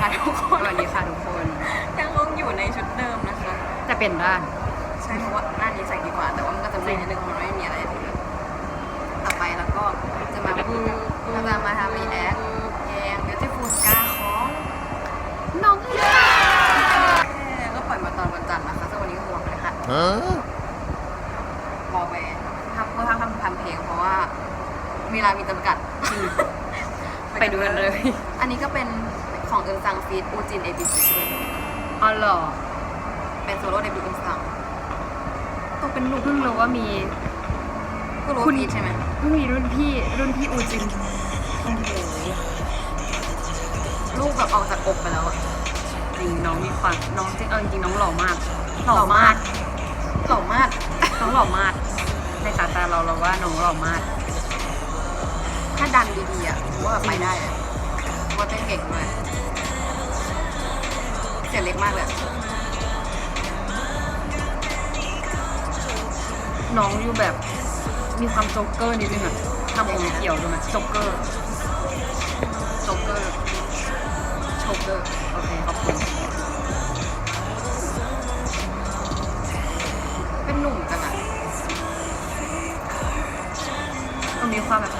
ค่ะทุกคนสวัสดีค่ะทุกคนยังลงอยู่ในชุดเดิมนะคะจะเป็นบ้างใช่เพราะว่าหน้านี้ใส่ดีกว่า แต่ว่ามันก็จะไม่นิดนึงมันไม่มีอะไรต่อไปแล้วก็จะมาพูดจะมาทำรีแอคแยงเดี๋ยวจะฟูสกาของน้องเอ๋ก็ปล่อยมาตอนวันจันทร์นะคะวันนี้ก็คือวันพฤหัสบอกไปทำเพื่อทำทำทำเพลงเพราะว่าเวลามีจำกัด ไปดูกันเลย อันนี้ก็เป็น ของเอิงซังฟีดอูจินเอบิซิด้วยอ๋อเหรอเป็นโซโล่เดบิวต์เอิงซังตัวเป็นลูกเพิ่งรู้ว่ามี ก็รู้คุณฟีดใช่ไหมเพิ่งมีรุ่นพี่รุ่นพี่อูจินโอ้โหลูกแบบออกจากอกไปแล้วอะจริงน้องมีความน้องจริงเออจริงน้องหล่อมาก หล่อมาก หล่อมากน้องหล่อมาก ในสายตาเราเราว่าน้องหล่อมาก ถ้าดันดีๆอะผมว่าแบบไปได้อะเพราะว่าเต้นเก่งด้วย เสียงเล็กมากเลย น้องอยู่แบบมีความโจ๊กเกอร์นิดนึงอะทำผมเขียวดูไหมโจ๊กเกอร์โจ๊กเกอร์โจ๊กเกอร์ โอเค ขอบคุณ เป็นหนุ่มจังอะตรงนี้ความแบบ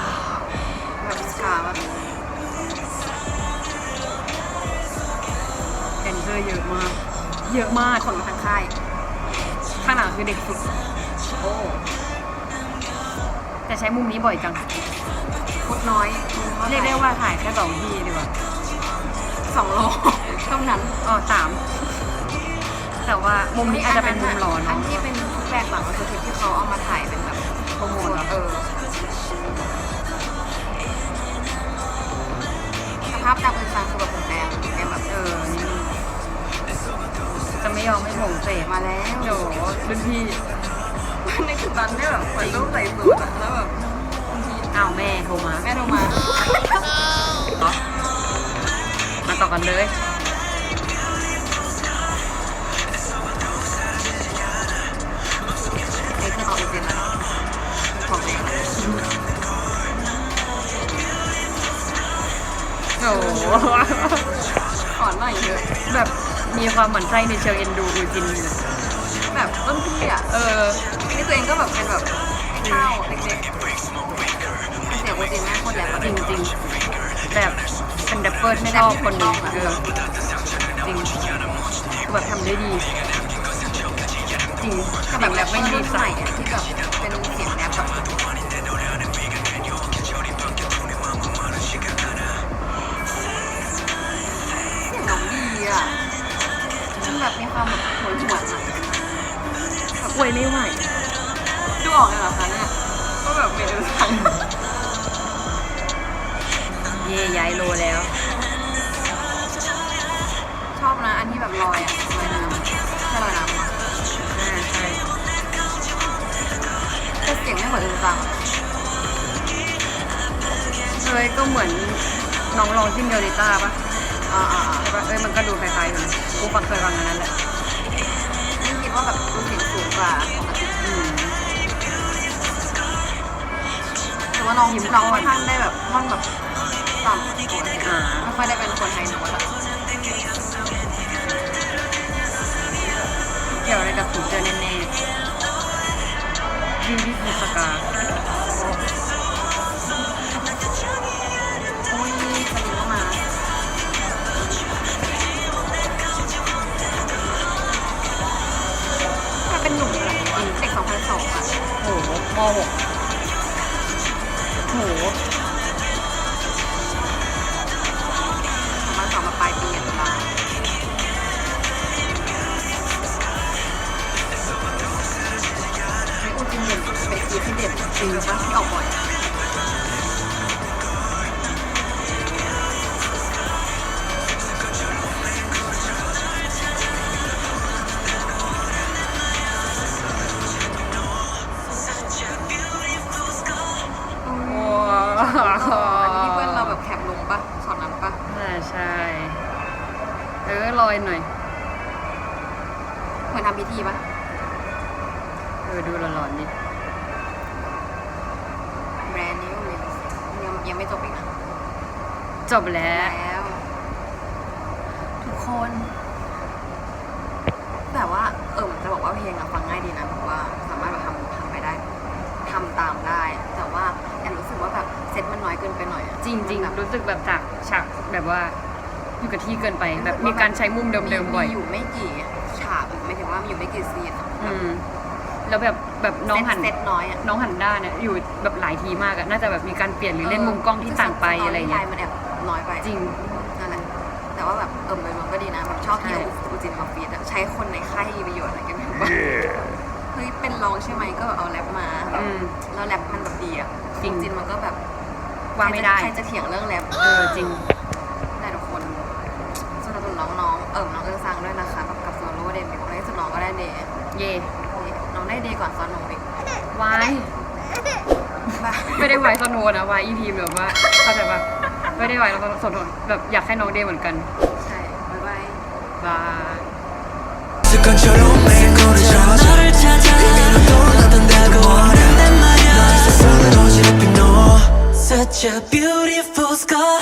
อร์เยอะมาก เยอะมากคนมาทางค่าย ข้างหลังคือเด็กฝึกโอ้แต่ใช้มุมนี้บ่อยจังพุดน้อย เรียกได้ว่าถ่ายแค่สองที่ดีกว่าสองโลเท่านั้นอ๋อสามแต่ว่ามุมนี้อาจจะเป็นมุมหลอนอันเนาะที่เป็นแบกหลังก็คือคลิปที่เขาเอามาถ่ายเป็นแบบโปรโมทเหรอเออสภาพดาวเป็นซังคือแบบผมแดง มให้ผมเสพมาแล้วโดรุ่นพี่ในคือตอนที่แบบเหมือนต้งใส่สูทอะแล้วแบบบางทีอ้าวแม่โทรมาแม่โทรมาเหรอมาต่อกันเลยนี่คือเอาจริงๆนะของเองโอ้โหสอนหน่อยเถอะแบบ มีความหมั่นไส้ในเชิงเอ็นดูอูจินอยู่นะแบบต้นพี่อะ เออนี่ตัวเองก็แบบเป็นแบบไอ้ข้าวเล็กๆเสียงโอจินแม่คตรใหญ่กว่าจริงจริงแบบเป็นแรปเปอร์ไม่ชอบคนนึ่งเออจริงคือแบบทำได้ดีจริงก็แบแบบแรแรปปไม่ม่ดีใส่ที่แบบเป็นเสียงแรปแบบ ยไม่ไหวดูออกเลยเหรอคะเนี่ยก็แบบเป็นดูทังเย่ย้ายโลแล้ว ชอบนะอันที่แบบลอยอะลอยน้ำใช่ลอยน้ำปะอ่าใช่แต่เสียงไม่เหมือนอึนซังอะเอ้ยก็เหมือนน้องลองจิ้มเดลิต้าปะอ่าอ่าอ่าใช่ปะเอ้ยมันก็ดูคล้ายๆอยู่นะกูฟังเคยฟังอันนั้นแหละไม่คิดว่าแบบดูเสียงสูง กว่าอืมแต่ว่าน้องน้องค่อนข้างได้แบบท่อนแบบต่ำกว่าอ่าไม่ค่อยได้เป็นคนไทยโน้ตอะเกี่ยวอะไรกับถูกเจอแน่ๆวิวที่ฟูสกา ม .6 โห ออลอยหน่อย เหมือนทำพิธีปะเออดูหลอนๆนิดแบรนด์นิวเลยยังยังไม่จบอีกนะจบแล้ว แล้ว ทุกคน แต่ว่า เออจะบอกเพลงอะฟังง่ายดีนะเพราะว่าสามารถแบบทำทำไปได้ทำตามได้ แต่ว่าแอนรู้สึกว่าแบบเซตมันน้อยเกินไปหน่อยอะจริงแบบ ๆ รู้สึกแบบจากฉากแบบว่า อยู่กับที่เกินไปแบบมีการใช้มุมเดิมๆบ่อยมีอยู่ไม่กี่ฉากไม่ถึงว่ามีอยู่ไม่กี่ซีนอะอืม แล้วแบบแบบน้องหันเซตน้อยอะน้องหันด้าเนี่ยอยู่แบบหลายทีมากอะน่าจะแบบมีการเปลี่ยนหรือเล่นมุมกล้องที่ต่างไปอะไรเงี้ยมันแอบน้อยไปจริงนั่นแหละแต่ว่าแบบเออมันก็ดีนะแบบชอบที่ใช่เอาอูจินมาฟีดอะใช้คนในค่ายมีประโยชน์อะไรกันแบบว่าเฮ้ยเป็นรองใช่ไหมก็เอาแรปมาแบบอืมแล้วแรปมันแบบดีอะจริงอูจินมันก็แบบว่าไม่ได้ใครจะเถียงเรื่องแรปเออจริงได้ทุกคนส นับสนุนน้องๆเออน้องเอิงซังด้วยนะคะกับกับโซโล่เดมิวในสุดน้องก็ได้เดย์ เย่ น้องได้เดย์ก่อนซอนน้องบิ๊ก วาย บ้า ไม่ได้ไวายซอนโนนะวายอีทีมแบบว่าเข้าใจปะไม่ได้ไวายแล้วก็สนนแบบอยากให้น้องเดย์เหมือนกัน ใช่บ๊ายบาย บาย 습관처럼 매일 거리져 너를 찾아 이대로 떠나던다고 하는데 말야 너의 세상을 어지럽힌 너 Such a beautiful scar